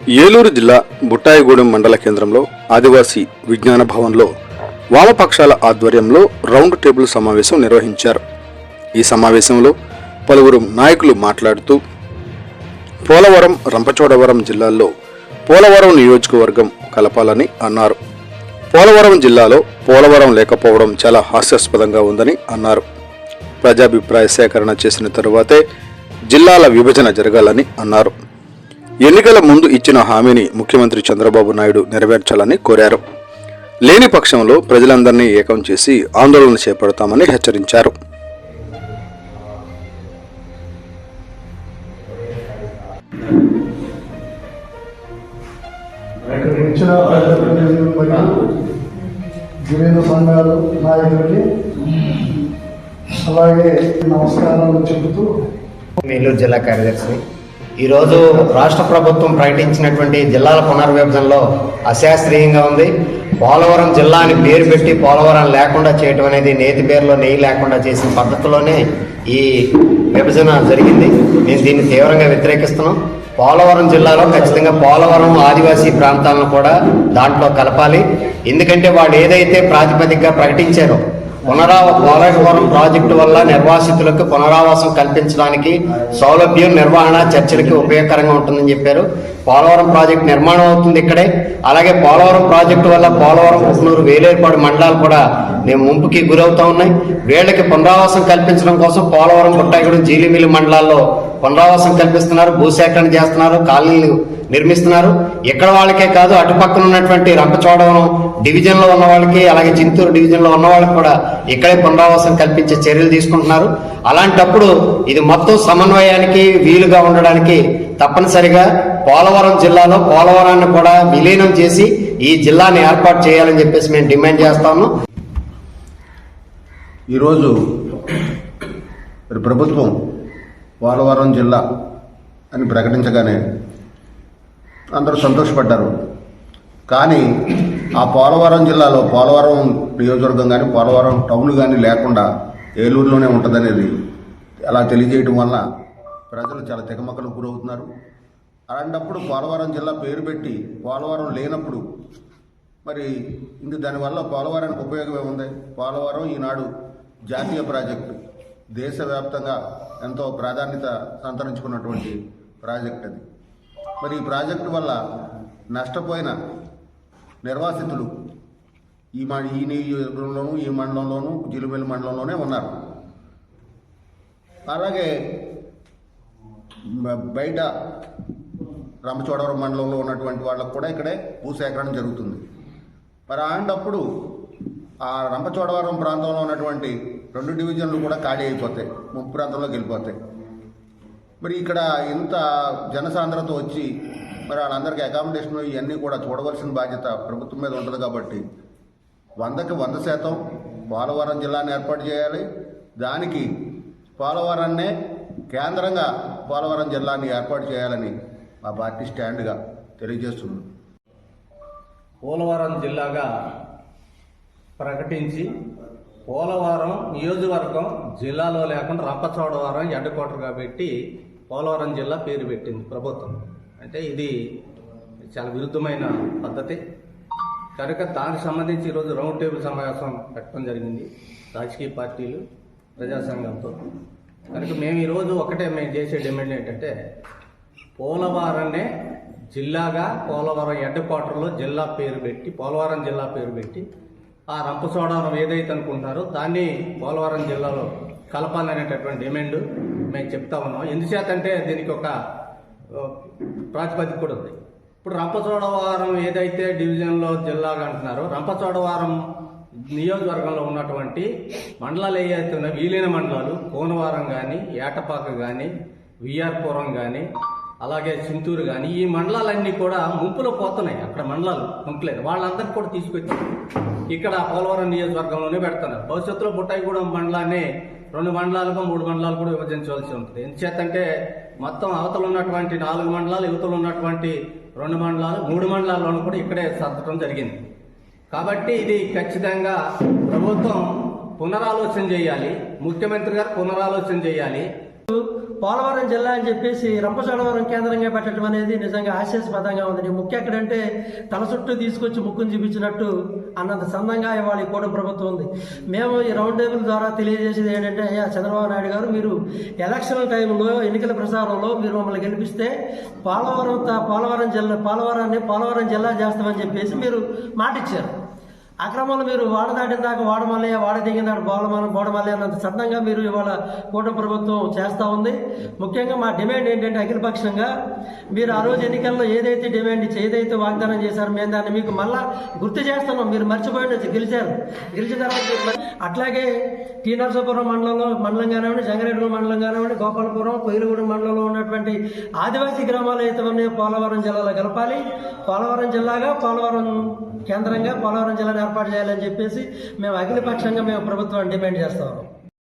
ఏలూరు జిల్లా బుట్టాయిగూడెం మండల కేంద్రంలో ఆదివాసీ విజ్ఞాన భవన్లో వామపక్షాల ఆధ్వర్యంలో రౌండ్ టేబుల్ సమావేశం నిర్వహించారు. ఈ సమావేశంలో పలువురు నాయకులు మాట్లాడుతూ పోలవరం రంపచోడవరం జిల్లాల్లో పోలవరం నియోజకవర్గం కలపాలని అన్నారు. పోలవరం జిల్లాలో పోలవరం లేకపోవడం చాలా హాస్యాస్పదంగా ఉందని అన్నారు. ప్రజాభిప్రాయ సేకరణ చేసిన తరువాతే జిల్లాల విభజన జరగాలని అన్నారు. ఎన్నికల ముందు ఇచ్చిన హామీని ముఖ్యమంత్రి చంద్రబాబు నాయుడు నెరవేర్చాలని కోరారు. లేని పక్షంలో ప్రజలందరినీ ఏకం చేసి ఆందోళన చేపడతామని హెచ్చరించారు. సంఘాలు నాయకులకి అలాగే నమస్కారాలు చెబుతూ నెల్లూరు జిల్లా కార్యదర్శి ఈరోజు రాష్ట్ర ప్రభుత్వం ప్రకటించినటువంటి జిల్లాల పునర్విభజనలో అశాస్త్రీయంగా ఉంది. పోలవరం జిల్లా అని పేరు పెట్టి పోలవరం లేకుండా చేయటం అనేది నేతి పేరులో నెయ్యి లేకుండా చేసిన పద్ధతిలోనే ఈ విభజన జరిగింది. మేము దీన్ని తీవ్రంగా వ్యతిరేకిస్తున్నాం. పోలవరం జిల్లాలో ఖచ్చితంగా పోలవరం ఆదివాసీ ప్రాంతాలను కూడా దాంట్లో కలపాలి. ఎందుకంటే వాళ్ళు ఏదైతే ప్రాతిపదికగా ప్రకటించారో పునరావ పోలవరం ప్రాజెక్టు వల్ల నిర్వాసితులకు పునరావాసం కల్పించడానికి సౌలభ్యం నిర్వహణ చర్చలకి ఉపయోగకరంగా ఉంటుందని చెప్పారు. పోలవరం ప్రాజెక్టు నిర్మాణం అవుతుంది ఇక్కడే. అలాగే పోలవరం ప్రాజెక్టు వల్ల పోలవరం పుట్నూరు వేలేరుపాడు మండలాలు కూడా నేను ముంపుకి గురవుతా ఉన్నాయి. వీళ్ళకి పునరావాసం కల్పించడం కోసం పోలవరం బుట్టాయిగూడెం జీలిమిల్లి మండలాల్లో పునరావాసం కల్పిస్తున్నారు. భూసేకరణ చేస్తున్నారు. కాలనీలు నిర్మిస్తున్నారు. ఇక్కడ వాళ్ళకే కాదు అటుపక్కన ఉన్నటువంటి రంపచోడవరం డివిజన్లో ఉన్న వాళ్ళకి అలాగే చింతూరు డివిజన్లో ఉన్న వాళ్ళకి కూడా ఇక్కడే పునరావాసం కల్పించే చర్యలు తీసుకుంటున్నారు. అలాంటప్పుడు ఇది మొత్తం సమన్వయానికి వీలుగా ఉండడానికి తప్పనిసరిగా పోలవరం జిల్లాలో పోలవరాన్ని కూడా విలీనం చేసి ఈ జిల్లాని ఏర్పాటు చేయాలని చెప్పేసి మేము డిమాండ్ చేస్తాము. ఈరోజు మరి ప్రభుత్వం పోలవరం జిల్లా అని ప్రకటించగానే అందరూ సంతోషపడ్డారు. కానీ ఆ పోలవరం జిల్లాలో పోలవరం నియోజకవర్గం కానీ పోలవరం టౌన్ కానీ లేకుండా ఏలూరులోనే ఉంటుందనేది అలా తెలియజేయటం వల్ల ప్రజలు చాలా తెగమక్కలకు గురవుతున్నారు. అలాంటప్పుడు పోలవరం జిల్లా పేరు పెట్టి పోలవరం లేనప్పుడు మరి ఇందు దానివల్ల పోలవరానికి ఉపయోగం ఏముంది? పోలవరం ఈనాడు జాతీయ ప్రాజెక్టు దేశవ్యాప్తంగా ఎంతో ప్రాధాన్యత సంతరించుకున్నటువంటి ప్రాజెక్ట్ అది. మరి ఈ ప్రాజెక్టు వల్ల నష్టపోయిన నిర్వాసితులు. ఈ మా ఈ నియోజకవర్గంలోనూ ఈ మండలంలోనూ జిలుబెల్లి మండలంలోనే ఉన్నారు. అలాగే బయట రామచోడవరం మండలంలో ఉన్నటువంటి వాళ్ళకు కూడా ఇక్కడే భూసేకరణ జరుగుతుంది. మరి అలాంటప్పుడు ఆ రంపచోడవరం ప్రాంతంలో ఉన్నటువంటి రెండు డివిజన్లు కూడా ఖాళీ అయిపోతాయి. ముప్పు ప్రాంతంలోకి వెళ్ళిపోతాయి. మరి ఇక్కడ ఇంత జనసాంద్రత వచ్చి మరి వాళ్ళందరికీ అకామిడేషన్ ఇవన్నీ కూడా చూడవలసిన బాధ్యత ప్రభుత్వం మీద ఉంటుంది కాబట్టి వందకి వంద శాతం పోలవరం జిల్లాని ఏర్పాటు చేయాలి. దానికి పోలవరాన్నే కేంద్రంగా పోలవరం జిల్లాని ఏర్పాటు చేయాలని మా పార్టీ స్టాండ్గా తెలియజేస్తున్నాం పోలవరం జిల్లాగా ప్రకటించి పోలవరం నియోజకవర్గం జిల్లాలో లేకుండా రంపచోడవరం ఎడ్డకోటగా పెట్టి పోలవరం జిల్లా పేరు పెట్టింది ప్రభుత్వం. అంటే ఇది చాలా విరుద్ధమైన పద్ధతి. కనుక దానికి సంబంధించి ఈరోజు రౌండ్ టేబుల్ సమావేశం పెట్టడం జరిగింది. రాజకీయ పార్టీలు ప్రజాసంఘంతో. కనుక మేము ఈరోజు ఒకటే మేము చేసే డిమాండ్ ఏంటంటే పోలవరాన్నే జిల్లాగా పోలవరం హెడ్ క్వార్టర్లో జిల్లా పేరు పెట్టి పోలవరం జిల్లా పేరు పెట్టి ఆ రంపచోడవరం ఏదైతే అనుకుంటారో దాన్ని పోలవరం జిల్లాలో కలపాలనేటటువంటి డిమాండ్ మేము చెప్తా ఉన్నాం. ఎందుచేతంటే దీనికి ఒక ప్రాతిపదిక కూడా ఉంది. ఇప్పుడు రంపచోడవరం ఏదైతే డివిజన్లో జిల్లాగా అంటున్నారో రంపచోడవరం నియోజకవర్గంలో ఉన్నటువంటి మండలాలు ఏవైతే ఉన్నాయో విలీన మండలాలు కోనవరం కానీ ఏటపాక కానీ విఆర్పురం కానీ అలాగే చింతూరు కానీ ఈ మండలాలన్నీ కూడా ముంపులో పోతున్నాయి. అక్కడ మండలాలు ముంపులేదు. వాళ్ళందరినీ కూడా తీసుకొచ్చి ఇక్కడ పోలవరం నియోజకవర్గంలోనే పెడుతున్నారు. భవిష్యత్తులో బుట్టాయిగూడెం మండలాన్ని రెండు మండలాలుగా మూడు మండలాలు కూడా విభజించవలసి ఉంటుంది. ఎందుచేతంటే మొత్తం అవతలు ఉన్నటువంటి నాలుగు మండలాలు యువతలు ఉన్నటువంటి రెండు మండలాలు మూడు మండలాల్లోనూ కూడా ఇక్కడే సర్దటం జరిగింది. కాబట్టి ఇది ఖచ్చితంగా ప్రభుత్వం పునరాలోచన చేయాలి. ముఖ్యమంత్రి గారు పునరాలోచన చేయాలి. పోలవరం జిల్లా అని చెప్పేసి రంపచోడవరం కేంద్రంగా పెట్టడం అనేది నిజంగా హాస్యాస్పదంగా ఉంది. ముక్కు ముఖ్య ఎక్కడంటే తల చుట్టూ తీసుకొచ్చి ముక్కును చూపించినట్టు అన్నంత సందంగా ఇవాళ ఈ కూటమి ప్రభుత్వం ఉంది. మేము ఈ రౌండ్ టేబుల్ ద్వారా తెలియజేసేది ఏంటంటే అయ్యా చంద్రబాబు నాయుడు గారు మీరు ఎలక్షన్ టైంలో ఎన్నికల ప్రచారంలో మీరు మమ్మల్ని గెలిపిస్తే పోలవరం పోలవరం జిల్లా పోలవరాన్ని పోలవరం జిల్లా చేస్తామని చెప్పేసి మీరు మాట ఇచ్చారు అక్రమాలు మీరు వాడ దాటిన దాకా వాడమల్లే వాడ దిగిన దాకా బోడమల్ల బోడమల్లే అన్నంత సత్తంగా మీరు ఇవాళ కూటమి ప్రభుత్వం చేస్తూ ఉంది. ముఖ్యంగా మా డిమాండ్ ఏంటంటే అఖిలపక్షంగా మీరు ఆ రోజు ఎన్నికల్లో ఏదైతే డిమాండ్ ఇచ్చి ఏదైతే వాగ్దానం చేశారో మేము దాన్ని మీకు మళ్ళా గుర్తు చేస్తున్నాం. మీరు మర్చిపోయి గెలిచారు. గెలిచిన తర్వాత అట్లాగే టీ నరసాపురం మండలంలో మండలం కానివ్వండి జంగారెడ్డి మండలం కానివ్వండి గోపాలపురం కొయ్యలగూడెం మండలంలో ఉన్నటువంటి ఆదివాసీ గ్రామాలు అయితే ఉన్నాయో పోలవరం జిల్లాలో కలపాలి. పోలవరం జిల్లాగా పోలవరం కేంద్రంగా పోలవరం జిల్లాను ఏర్పాటు చేయాలని చెప్పేసి మేము అఖిలపక్షంగా మేము ప్రభుత్వాన్ని డిమాండ్ చేస్తాము